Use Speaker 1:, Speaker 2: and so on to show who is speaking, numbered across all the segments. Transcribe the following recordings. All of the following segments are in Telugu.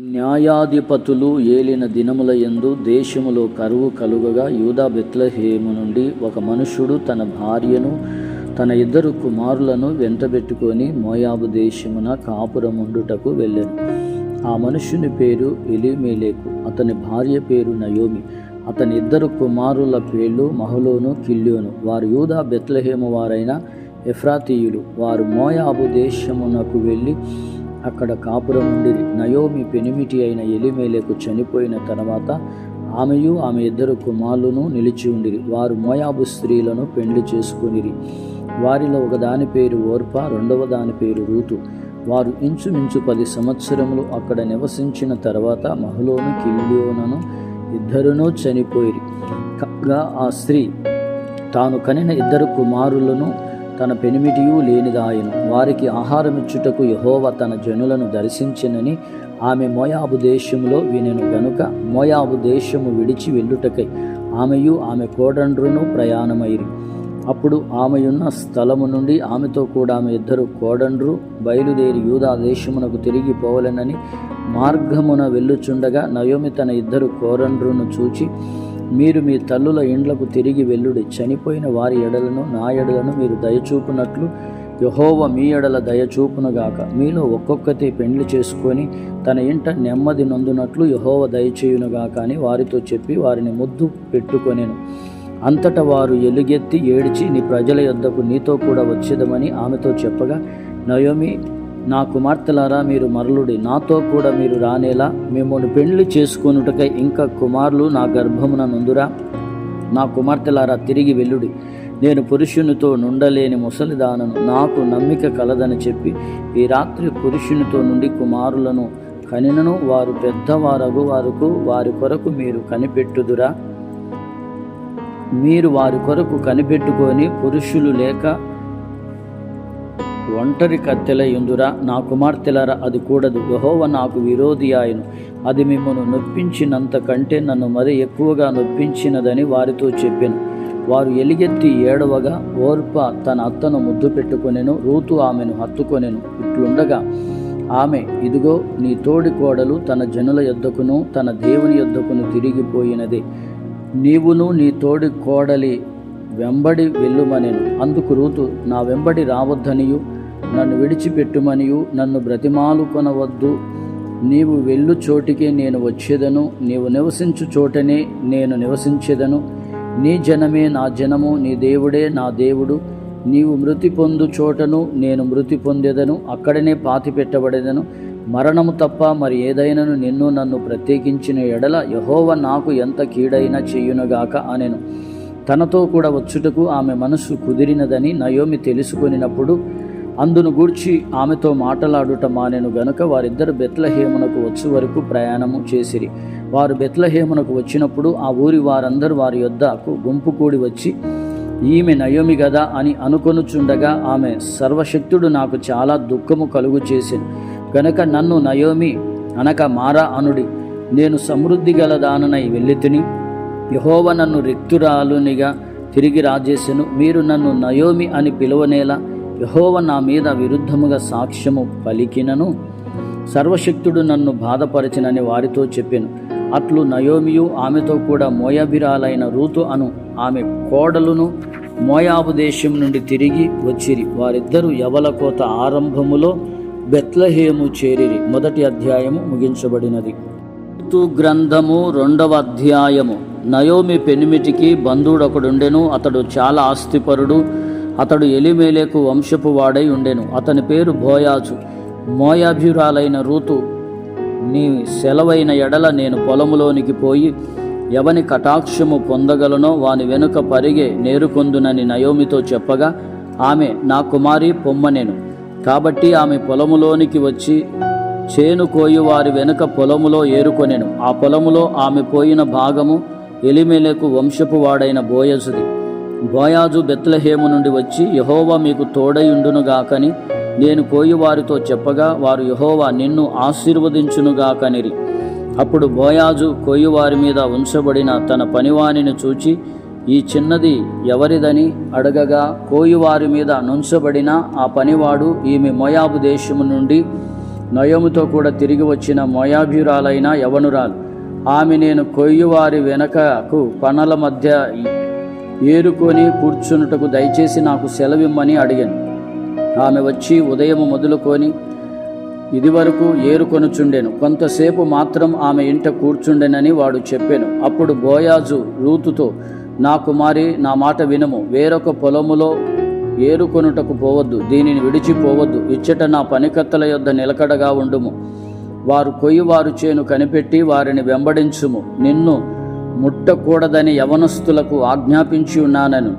Speaker 1: న్యాయాధిపతులు ఏలిన దినముల యందు దేశములో కరువు కలుగగా యూదా బెత్లహేము నుండి ఒక మనుషుడు తన భార్యను తన ఇద్దరు కుమారులను వెంటబెట్టుకొని మోయాబు దేశమున కాపురముండుటకు వెళ్ళాను. ఆ మనుషుని పేరు ఎలిమేలేకు అతని భార్య పేరు నయోమి అతని ఇద్దరు కుమారుల పేర్లు మహలోను కిల్యోను. వారు యూదా బెత్లహేము వారైన ఎఫ్రాతీయులు. వారు మోయాబు దేశమునకు వెళ్ళి అక్కడ కాపురం ఉండిరి నయోమి పెనిమిటి అయిన ఎలిమేలకు చనిపోయిన తర్వాత ఆమెయు ఆమె ఇద్దరు కుమారులను నిలిచి ఉండిరి. వారు మోయాబు స్త్రీలను పెండ్లి చేసుకునిరి. వారిలో ఒకదాని పేరు ఓర్ప రెండవ దాని పేరు రూతు. వారు ఇంచుమించు పది సంవత్సరములు అక్కడ నివసించిన తర్వాత మహలోను కిల్యోనను ఇద్దరునూ చనిపోయిరి. కాగా ఆ స్త్రీ తాను కనిన ఇద్దరు కుమారులను తన పెనిమిటియు లేనిదాయను. వారికి ఆహారమిచ్చుటకు యహోవ తన జనులను దర్శించినని ఆమె మోయాబు దేశంలో వినెను గనుక మోయాబు దేశము విడిచి వెళ్ళుటకై ఆమెయు ఆమె కోడండ్రును ప్రయాణమైరి అప్పుడు ఆమెయున్న స్థలము నుండి ఆమెతో కూడా ఆమె ఇద్దరు కోడండ్రు బయలుదేరి యూదా దేశమునకు తిరిగి పోవలెనని మార్గమున వెళ్ళుచుండగా నయోమి తన ఇద్దరు కోరండ్రును చూచి మీరు మీ తల్లుల ఇండ్లకు తిరిగి వెళ్ళుడి. చనిపోయిన వారి ఎడలను నా ఎడలను మీరు దయచూపునట్లు యహోవ మీ ఎడల దయచూపునుగాక. మీలో ఒక్కొక్కటి పెండ్లి చేసుకొని తన ఇంట నెమ్మది నొందునట్లు యహోవ దయచేయునుగాక అని వారితో చెప్పి వారిని ముద్దు పెట్టుకొనెను. అంతటా వారు ఎలుగెత్తి ఏడిచి నీ ప్రజల యొద్దకు నీతో కూడా వచ్చేదమని ఆమెతో చెప్పగా నయోమి నా కుమార్తెలారా మీరు మరలుడి. నాతో కూడా మీరు రానేలా మిమ్మల్ని పెళ్ళి చేసుకొనుటకై ఇంకా కుమారులు నా గర్భమున నుందురా. నా కుమార్తెలారా తిరిగి వెళ్ళుడి. నేను పురుషునితో నుండలేని ముసలిదానను నాకు నమ్మిక కలదని చెప్పి ఈ రాత్రి పురుషునితో నుండి కుమారులను కనినను వారు పెద్దవారగు వారుకు వారి కొరకు మీరు కనిపెట్టుదురా. మీరు వారి కొరకు కనిపెట్టుకొని పురుషులు లేక ఒంటరి కత్తెల ఎందురా నా కుమార్తెలరా అది కూడదు. యహోవ నాకు విరోధి ఆయను అది మిమ్మను నొప్పించినంత కంటే నన్ను మరి ఎక్కువగా నొప్పించినదని వారితో చెప్పాను. వారు ఎలిగెత్తి ఏడవగా ఓర్ప తన అత్తను ముద్దు పెట్టుకొనెను రూతు ఆమెను హత్తుకొనెను. ఇట్లుండగా ఆమె ఇదిగో నీ తోడి కోడలు తన జనుల యొద్దకును తన దేవుని యొద్దకును తిరిగిపోయినదే. నీవును నీ తోడి కోడలి వెంబడి వెళ్ళుమనేను. అందుకు రూతు నా వెంబడి రావద్దనియు. నన్ను విడిచిపెట్టుమనియు నన్ను బ్రతిమాలు కొనవద్దు. నీవు వెళ్ళు చోటికే నేను వచ్చేదను నీవు నివసించు చోటనే నేను నివసించేదను. నీ జనమే నా జనము నీ దేవుడే నా దేవుడు. నీవు మృతి పొందు చోటను నేను మృతి పొందేదను అక్కడనే పాతి పెట్టబడేదను. మరణము తప్ప మరి ఏదైనాను నిన్ను నన్ను ప్రత్యేకించిన ఎడల యహోవ నాకు ఎంత కీడైనా చెయ్యునుగాక అనెను. తనతో కూడా వచ్చుటకు ఆమె మనస్సు కుదిరినదని నయోమి తెలుసుకొనినప్పుడు అందును గూర్చి ఆమెతో మాటలాడుట మానెను గనుక వారిద్దరు బెత్లహేమునకు వచ్చే వరకు ప్రయాణము చేసిరి. వారు బెత్లహేమునకు వచ్చినప్పుడు ఆ ఊరి వారందరూ వారి యొద్దకు గుంపు కూడి వచ్చి ఈమె నయోమి గదా? అని అనుకొనుచుండగా ఆమె సర్వశక్తుడు నాకు చాలా దుఃఖము కలుగు చేసింది గనక నన్ను నయోమి అనక మారా అనుడి. నేను సమృద్ధి గల దాననై వెళ్ళి తిని యహోవ నన్ను రిక్తురాలునిగా తిరిగి రాజేసెను. మీరు నన్ను నయోమి అని పిలువనేలా యహోవ నా మీద విరుద్ధముగా సాక్ష్యము పలికినను సర్వశక్తుడు నన్ను బాధపరచినని వారితో చెప్పాను. అట్లు నయోమియు ఆమెతో కూడా మోయాబిరాలైన రూతు అను ఆమె కోడలును మోయాబు దేశం నుండి తిరిగి వచ్చిరి. వారిద్దరూ యవల కోత ఆరంభములో బెత్లహేము చేరిరి. మొదటి అధ్యాయము ముగించబడినది. ఋతు గ్రంథము రెండవ అధ్యాయము. నయోమి పెనిమిటికి బంధువుడు ఒకడుండెను అతడు చాలా ఆస్తిపరుడు. అతడు ఎలిమేలేకు వంశపు వాడై ఉండెను. అతని పేరు బోయాజు. మోయాభ్యురాలైన రూతు నీ సెలవైన ఎడల నేను పొలములోనికి పోయి ఎవని కటాక్షము పొందగలనో వాని వెనుక పరిగే నేరుకొందునని నయోమితో చెప్పగా ఆమె నా కుమారి పొమ్మనేను. కాబట్టి ఆమె పొలములోనికి వచ్చి చేను కోయి వారి వెనుక పొలములో ఏరుకొనెను. ఆ పొలములో ఆమె పోయిన భాగము ఎలిమెలకు వంశపు వాడైన బోయసుది బోయాజు బెత్లహేము నుండి వచ్చి యహోవా మీకు తోడయుండునుగాకని నేను కోయివారితో చెప్పగా వారు యహోవా నిన్ను ఆశీర్వదించునుగాకనిరి. అప్పుడు బోయాజు కోయివారి మీద ఉంచబడిన తన పనివానిని చూచి ఈ చిన్నది ఎవరిదని అడగగా కోయివారి మీద నుంచబడిన ఆ పనివాడు ఈమె మోయాబు దేశము నుండి నయముతో కూడా తిరిగి వచ్చిన మోయాభ్యురాలైన యవనురాలు. ఆమె నేను కొయ్యువారి వెనకకు పనల మధ్య ఏరుకొని కూర్చున్నటకు దయచేసి నాకు సెలవిమ్మని అడిగాను. ఆమె వచ్చి ఉదయం మొదలుకొని ఇదివరకు ఏరుకొనుచుండెను. కొంతసేపు మాత్రం ఆమె ఇంట కూర్చుండెనని వాడు చెప్పాను. అప్పుడు బోయాజు రూతుతో నా కుమారి నా మాట వినము. వేరొక పొలములో ఏరుకొనుటకు పోవద్దు. దీనిని విడిచిపోవద్దు. ఇచ్చట నా పనికత్తల యొద్ద నిలకడగా ఉండుము. వారు కొయ్యి వారు చేను కనిపెట్టి వారిని వెంబడించుము. నిన్ను ముట్టకూడదని యవనస్తులకు ఆజ్ఞాపించి ఉన్నానను.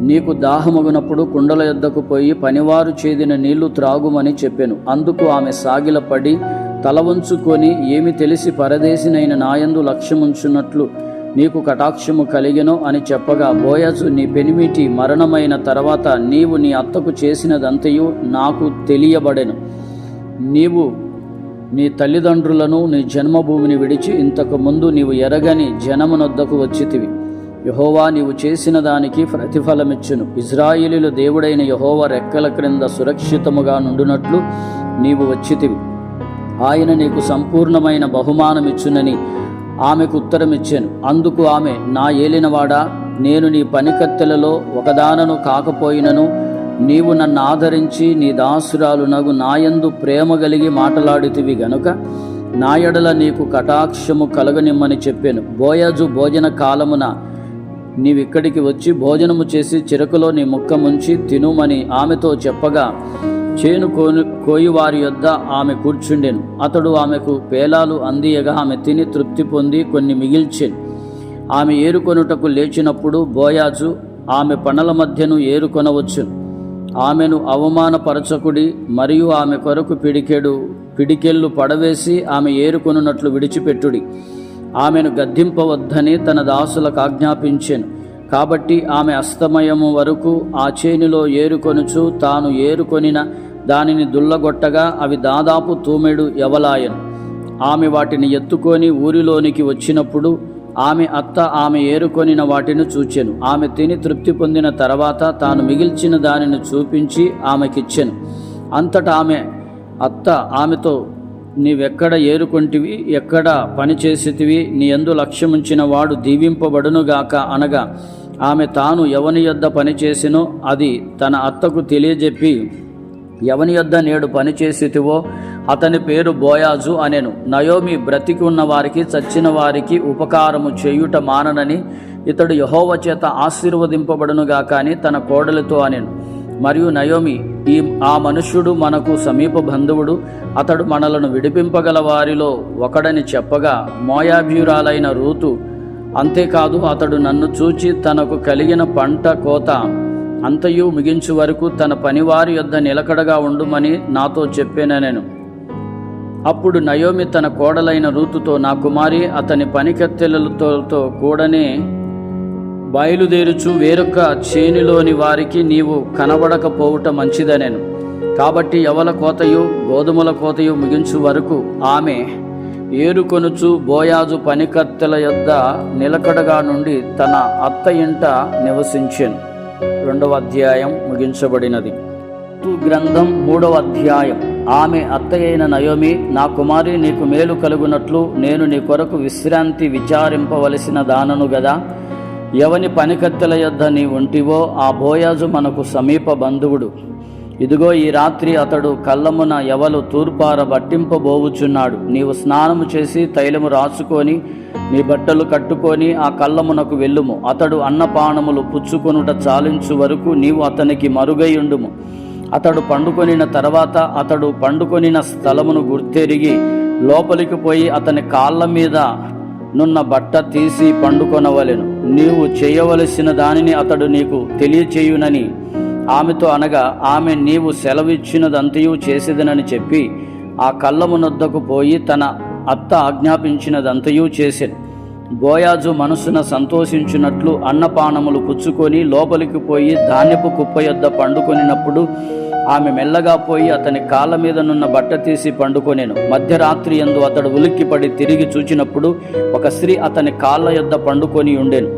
Speaker 1: నీకు దాహమగునప్పుడు కుండల యొద్దకు పోయి పనివారు చేదిన నీళ్ళు త్రాగుమని చెప్పెను. అందుకు ఆమె సాగిలపడి తల వంచుకొని ఏమి తెలిసి పరదేశినైన నాయందు లక్ష్యముంచున్నట్లు నీకు కటాక్షము కలిగినో అని చెప్పగా బోయజు నీ పెనిమిటి మరణమైన తర్వాత నీవు నీ అత్తకు చేసినదంతయు నాకు తెలియబడెను. నీవు నీ తల్లిదండ్రులను నీ జన్మభూమిని విడిచి ఇంతకు ముందు నీవు ఎరగని జనమునొద్దకు వచ్చితివి. యహోవా నీవు చేసిన దానికి ప్రతిఫలమిచ్చును. ఇజ్రాయిలీలు దేవుడైన యహోవా రెక్కల క్రింద సురక్షితముగా నుండునట్లు నీవు వచ్చితివి. ఆయన నీకు సంపూర్ణమైన బహుమానమిచ్చునని ఆమెకు ఉత్తరమిచ్చాను. అందుకు ఆమె నా ఏలినవాడా నేను నీ పనికత్తెలలో ఒకదానను కాకపోయినను నీవు నన్ను ఆదరించి నీ దాసురాలు నగు నాయందు ప్రేమ కలిగి మాటలాడితివి గనుక నాయడల నీకు కటాక్షము కలగనిమ్మని చెప్పాను. బోయాజు భోజన కాలమున నీవిక్కడికి వచ్చి భోజనము చేసి చిరకులో నీ ముక్క ముంచి తినుమని ఆమెతో చెప్పగా చేను కోను కోయివారి యొద్ద ఆమె కూర్చుండెను. అతడు ఆమెకు పేలాలు అందియగా ఆమె తిని తృప్తి పొంది కొన్ని మిగిల్చెను. ఆమె ఏరుకొనుటకు లేచినప్పుడు బోయాజు ఆమె పనుల మధ్యను ఏరుకొనవచ్చు ఆమెను అవమానపరచకుడి మరియు ఆమె కొరకు పిడికెడు పిడికెళ్ళు పడవేసి ఆమె ఏరుకొనున్నట్లు విడిచిపెట్టుడి. ఆమెను గద్దింపవద్దని తన దాసులకు ఆజ్ఞాపించాను. కాబట్టి ఆమె అస్తమయము వరకు ఆ చేనిలో ఏరుకొనుచు తాను ఏరుకొనిన దానిని దుల్లగొట్టగా అవి దాదాపు తూమెడు ఎవలాయను. ఆమె వాటిని ఎత్తుకొని ఊరిలోనికి వచ్చినప్పుడు ఆమె అత్త ఆమె ఏరుకొనిన వాటిని చూచెను. ఆమె తిని తృప్తి పొందిన తర్వాత తాను మిగిల్చిన దానిని చూపించి ఆమెకిచ్చెను. అంతటా ఆమె అత్త ఆమెతో నీవెక్కడ ఏరుకొంటివి? ఎక్కడ పని చేసితివి నీ ఎందు లక్ష్యముంచిన వాడు దీవింపబడునుగాక అనగా ఆమె తాను ఎవని యొద్ద పనిచేసినో అది తన అత్తకు తెలియజెప్పి ఎవని యొద్ద నేడు పనిచేసితివో అతని పేరు బోయాజు అనెను. నయోమి బ్రతికి ఉన్న వారికి చచ్చిన వారికి ఉపకారము చేయుట మాననని ఇతడు యహోవ చేత ఆశీర్వదింపబడునుగా కానీ తన కోడలితో అనెను. మరియు నయోమి ఈ ఆ మనుష్యుడు మనకు సమీప బంధువుడు అతడు మనలను విడిపింపగల వారిలో ఒకడని చెప్పగా మోయాభ్యురాలైన రూతు అంతేకాదు అతడు నన్ను చూచి తనకు కలిగిన పంట కోత అంతయు ముగించు వరకు తన పనివారి యొద్ద నిలకడగా ఉండుమని నాతో చెప్పాను అప్పుడు నయోమి తన కోడలైన రూతుతో నా కుమారి అతని పనికత్తెలతో కూడనే బయలుదేరుచు వేరొక చేనిలోని వారికి నీవు కనబడకపోవుట మంచిదనేను కాబట్టి ఎవల కోతయు గోధుమల కోతయు ముగించు వరకు ఆమె ఏరుకొనుచు బోయాజు పనికత్తెల యొద్ద నిలకడగా నుండి తన అత్త ఇంట నివసించాను. రెండవ అధ్యాయం ముగించబడినది. గ్రంథం మూడవ అధ్యాయం. ఆమె అత్తయైన నయోమి నా కుమారి నీకు మేలు కలుగునట్లు నేను నీ కొరకు విశ్రాంతి విచారింపవలసిన దానను గదా. ఎవని పనికత్తెల యొద్ద నీ ఉంటివో ఆ బోయాజు మనకు సమీప బంధువుడు. ఇదిగో ఈ రాత్రి అతడు కళ్ళమున ఎవలు తూర్పార బట్టింపబోవుచున్నాడు నీవు స్నానము చేసి తైలము రాసుకొని నీ బట్టలు కట్టుకొని ఆ కళ్ళమునకు వెళ్ళుము. అతడు అన్నపానములు పుచ్చుకొనుట చాలించు వరకు నీవు అతనికి మరుగైయుండుము అతడు పండుకొనిన తర్వాత అతడు పండుకొనిన స్థలమును గుర్తెరిగి లోపలికి పోయి అతని కాళ్ళ మీద నున్న బట్ట తీసి పండుకొనవలెను. నీవు చేయవలసిన దానిని అతడు నీకు తెలియచేయునని ఆమెతో అనగా ఆమె నీవు సెలవిచ్చినదంతయు చేసేదనని చెప్పి ఆ కళ్ళమునొద్దకు పోయి తన అత్త ఆజ్ఞాపించినదంతయూ చేసెను బోయాజు మనసున సంతోషించినట్లు అన్నపానములు పుచ్చుకొని లోపలికి పోయి ధాన్యపు కుప్ప యొద్ద పండుకొనినప్పుడు ఆమె మెల్లగా పోయి అతని కాళ్ళ మీద నున్న బట్ట తీసి పండుకొనేను. మధ్యరాత్రి ఎందు అతడు ఉలిక్కిపడి తిరిగి చూచినప్పుడు ఒక స్త్రీ అతని కాళ్ళ యొద్ద పండుకొని ఉండెను.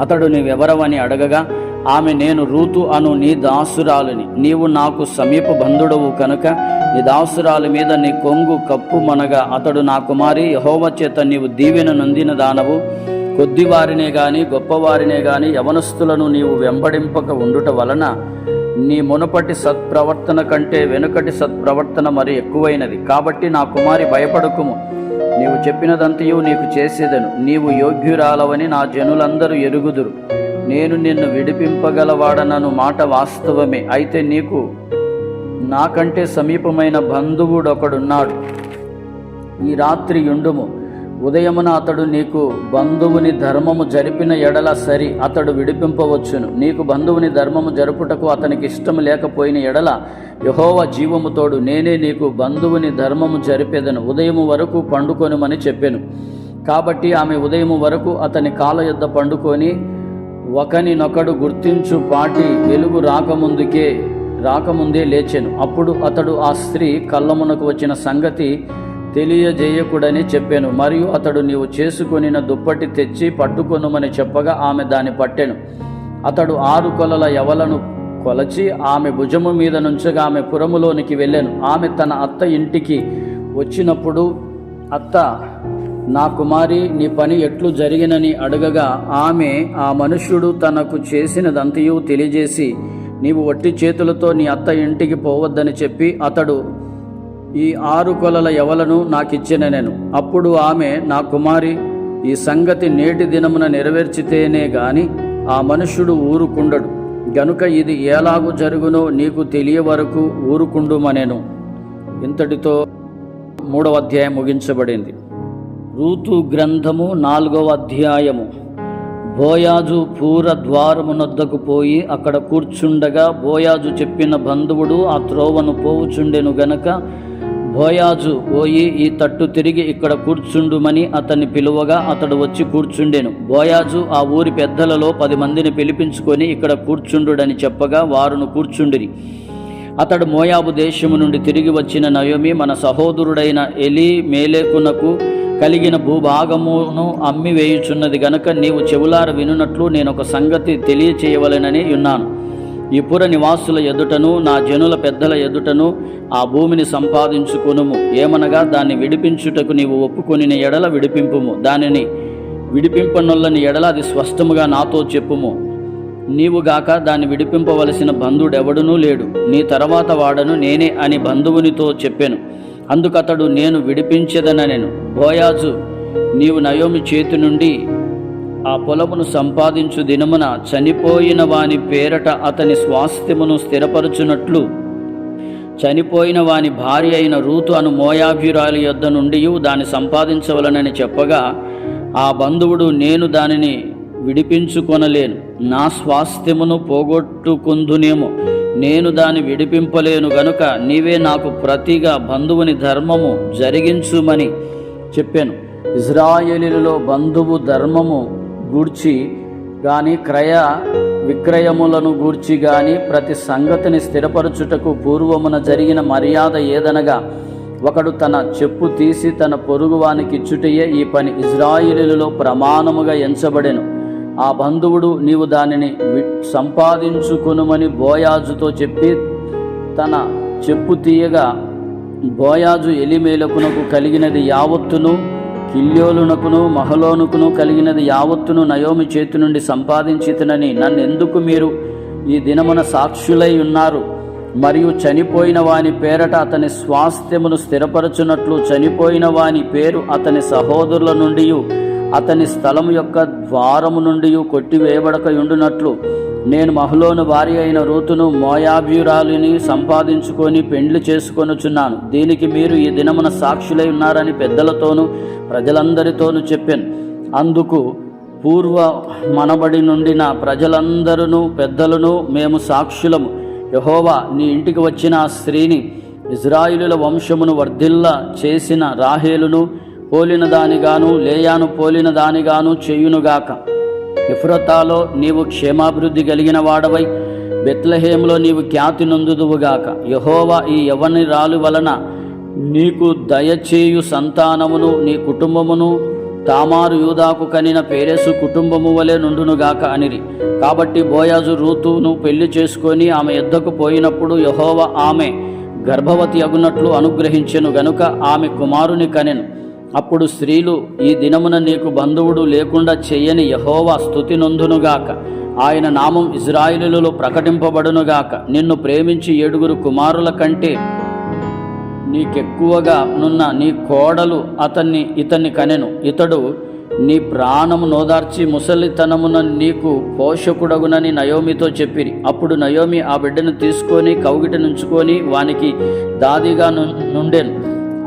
Speaker 1: అతడు నీవెవరవని అడగగా ఆమె నేను రూతు అను నీ దాసురాలిని. నీవు నాకు సమీప బంధుడవు కనుక నీ దాసురాలి మీద నీ కొంగు కప్పు మనగా. అతడు నా కుమారి యహోవ చేత నీవు దీవెన నొందిన దానవు. కొద్దివారినే గాని గొప్పవారినే గాని యవనస్తులను నీవు వెంబడింపక ఉండుట వలన నీ మునుపటి సత్ప్రవర్తన కంటే వెనుకటి సత్ప్రవర్తన మరి ఎక్కువైనది. కాబట్టి నా కుమారి భయపడకుము. నీవు చెప్పినదంతయు నీకు చేసేదను. నీవు యోగ్యురాలవని నా జనులందరూ ఎరుగుదురు. నేను నిన్ను విడిపింపగలవాడనను మాట వాస్తవమే. అయితే నీకు నాకంటే సమీపమైన బంధువుడు ఒకడున్నాడు ఈ రాత్రి యుండుము. ఉదయమున అతడు నీకు బంధువుని ధర్మము జరిపిన ఎడల సరి అతడు విడిపింపవచ్చును. నీకు బంధువుని ధర్మము జరుపుటకు అతనికి ఇష్టం లేకపోయిన ఎడల యహోవ జీవముతోడు నేనే నీకు బంధువుని ధర్మము జరిపేదను. ఉదయము వరకు పండుకొనుమని చెప్పాను. కాబట్టి ఆమె ఉదయము వరకు అతని కాల యొద్ద పండుకొని ఒకనినొకడు గుర్తించు పాటి వెలుగు రాకముందుకే రాకముందే లేచెను. అప్పుడు అతడు ఆ స్త్రీ కళ్ళమునకు వచ్చిన సంగతి తెలియజేయకుడని చెప్పాను. మరియు అతడు నీవు చేసుకొనిన దుప్పటి తెచ్చి పట్టుకొనుమని చెప్పగా ఆమె దాన్ని పట్టెను. అతడు ఆరు కొలల యవలను కొలచి ఆమె భుజము మీద నుంచగా ఆమె పురములోనికి వెళ్ళాను. ఆమె తన అత్త ఇంటికి వచ్చినప్పుడు అత్త నా కుమారి నీ పని ఎట్లు జరిగినని అడగగా ఆమె ఆ మనుష్యుడు తనకు చేసినదంతయు తెలియజేసి నీవు వట్టి చేతులతో నీ అత్త ఇంటికి పోవద్దని చెప్పి అతడు ఈ ఆరు కొలల ఎవలను నాకిచ్చిన నేను. అప్పుడు ఆమె నా కుమారి ఈ సంగతి నేటి దినమున నెరవేర్చితేనే గాని ఆ మనుష్యుడు ఊరుకుండడు. గనుక ఇది ఎలాగు జరుగునో నీకు తెలియ వరకు ఊరుకుండుమనేను. ఇంతటితో మూడవ అధ్యాయం ముగించబడింది. రూతు గ్రంథము నాలుగవ అధ్యాయము. బోయాజు పూర ద్వారమునొద్దకు పోయి అక్కడ కూర్చుండగా బోయాజు చెప్పిన బంధువుడు ఆ త్రోవను పోవుచుండెను గనక బోయాజు పోయి ఈ తట్టు తిరిగి ఇక్కడ కూర్చుండుమని అతన్ని పిలువగా అతడు వచ్చి కూర్చుండెను. బోయాజు ఆ ఊరి పెద్దలలో పది మందిని పిలిపించుకొని ఇక్కడ కూర్చుండుడని చెప్పగా వారును కూర్చుండిరి. అతడు మోయాబు దేశము నుండి తిరిగి వచ్చిన నయోమి మన సహోదరుడైన ఎలి మేలేకునకు కలిగిన భూభాగమును అమ్మి వేయుచున్నది గనక నీవు చెవులార వినున్నట్లు నేను ఒక సంగతి తెలియచేయవలెనని ఉన్నాను. ఈ పుర నివాసుల ఎదుటను నా జనుల పెద్దల ఎదుటను ఆ భూమిని సంపాదించుకొనుము. ఏమనగా దాన్ని విడిపించుటకు నీవు ఒప్పుకొనిన ఎడల విడిపింపుము. దానిని విడిపింపనుల్లని ఎడల అది స్పష్టముగా నాతో చెప్పుము. నీవుగాక దాన్ని విడిపింపవలసిన బంధుడెవడునూ లేడు. నీ తర్వాత వాడను నేనే అని బంధువునితో చెప్పాను. అందుకతడు నేను విడిపించదననెను. బోయాజు నీవు నయోమి చేతి నుండి ఆ పొలమును సంపాదించు దినమున చనిపోయిన వాని పేరట అతని స్వాస్థ్యమును స్థిరపరచునట్లు చనిపోయిన వాని భార్య అయిన రూతు అను మోయాభ్యురాలి యొద్ద నుండి దాన్ని సంపాదించవలనని చెప్పగా ఆ బంధువుడు నేను దానిని విడిపించుకొనలేను. నా స్వాస్థ్యమును పోగొట్టుకుందునేమో. నేను దాన్ని విడిపింపలేను గనుక నీవే నాకు ప్రతిగా బంధువుని ధర్మము జరిగించుమని చెప్పాను. ఇజ్రాయేలీలలో బంధువు ధర్మము గూర్చి కానీ క్రయ విక్రయములను గూర్చి గాని ప్రతి సంగతిని స్థిరపరచుటకు పూర్వమున జరిగిన మర్యాద ఏదనగా ఒకడు తన చెప్పు తీసి తన పొరుగువానికి ఇచ్చుటయే ఈ పని. ఇజ్రాయిలీలలో ప్రమాణముగా ఎంచబడెను. ఆ బంధువుడు నీవు దానిని వి- సంపాదించుకొనుమని బోయాజుతో చెప్పి తన చెప్పు తీయగా బోయాజు ఎలిమేలకునకు కలిగినది యావత్తును కిల్యోలునకును మహలోనుకును కలిగినది యావత్తును నయోమి చేతి నుండి సంపాదించితనని నన్నెందుకు మీరు ఈ దినమున సాక్షులై ఉన్నారు? మరియు చనిపోయిన వాని పేరట అతని స్వాస్థ్యమును స్థిరపరచునట్లు చనిపోయిన వాని పేరు అతని సహోదరుల నుండి అతని స్థలము యొక్క ద్వారము నుండి కొట్టివేయబడక ఉండునట్లు నేను మహలోను భార్య అయిన రూతును మోయాభ్యురాలిని సంపాదించుకొని పెండ్లి చేసుకొనుచున్నాను. దీనికి మీరు ఈ దినమున సాక్షులై ఉన్నారని పెద్దలతోనూ ప్రజలందరితోనూ చెప్పాను. అందుకు పూర్వ మనబడి నుండిన ప్రజలందరూ పెద్దలను మేము సాక్షులము. యహోవా నీ ఇంటికి వచ్చిన ఆ స్త్రీని ఇజ్రాయిలుల వంశమును వర్ధిల్ల చేసిన రాహేలును పోలిన దానిగాను లేయాను పోలిన దానిగాను చేయునుగాక. ఇఫ్రతాలో నీవు క్షేమాభివృద్ధి కలిగిన వాడవై బెత్లహేములో నీవు ఖ్యాతి నొందుదువుగాక. యహోవా ఈ యవని రాలు వలన నీకు దయచేయు సంతానమును నీ కుటుంబమును తామారు యూదాకు కనిన పేరేసు కుటుంబము వలె నుండునుగాక అనిరి. కాబట్టి బోయాజు రూతును పెళ్ళి చేసుకొని ఆమె ఎద్దకు పోయినప్పుడు యహోవ ఆమె గర్భవతి అగునట్లు అనుగ్రహించెను గనుక ఆమె కుమారుని కనెను. అప్పుడు స్త్రీలు ఈ దినమున నీకు బంధువుడు లేకుండా చెయ్యని యహోవా స్థుతి నొందునుగాక. ఆయన నామం ఇజ్రాయిలులలో ప్రకటింపబడునుగాక. నిన్ను ప్రేమించి ఏడుగురు కుమారుల కంటే నీకెక్కువగా నున్న నీ కోడలు అతన్ని ఇతన్ని కనెను. ఇతడు నీ ప్రాణము నోదార్చి ముసలితనమున నీకు పోషకుడగునని నయోమితో చెప్పిరి. అప్పుడు నయోమి ఆ బిడ్డను తీసుకొని కౌగిట నుంచుకొని వానికి దాదిగా ను- నుండెను.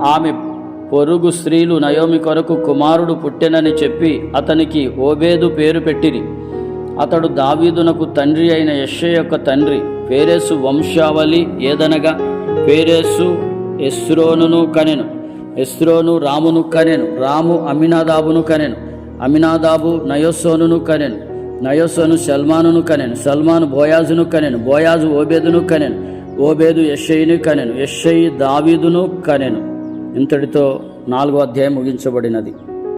Speaker 1: ఆమె పొరుగు స్త్రీలు నయోమి కొరకు కుమారుడు పుట్టెనని చెప్పి అతనికి ఓబేదు పేరు పెట్టిరి. అతడు దావీదునకు తండ్రి అయిన యశ్య యొక్క తండ్రి. పేరేసు వంశావళి ఏదనగా? పేరేసు ఎస్రోనును కనెను. ఎస్రోను రామును కనెను. రాము అమినాదాబును కనెను. అమినాదాబు నయోసోనును కనెను. నయోసోను సల్మానును కనెను. సల్మాను బోయాజును కనెను. బోయాజు ఓబేదును కనెను. ఓబేదు యెషయిని కనెను. యెషయి దావీదును కనెను. ఇంతటితో నాలుగో అధ్యాయం ముగించబడినది.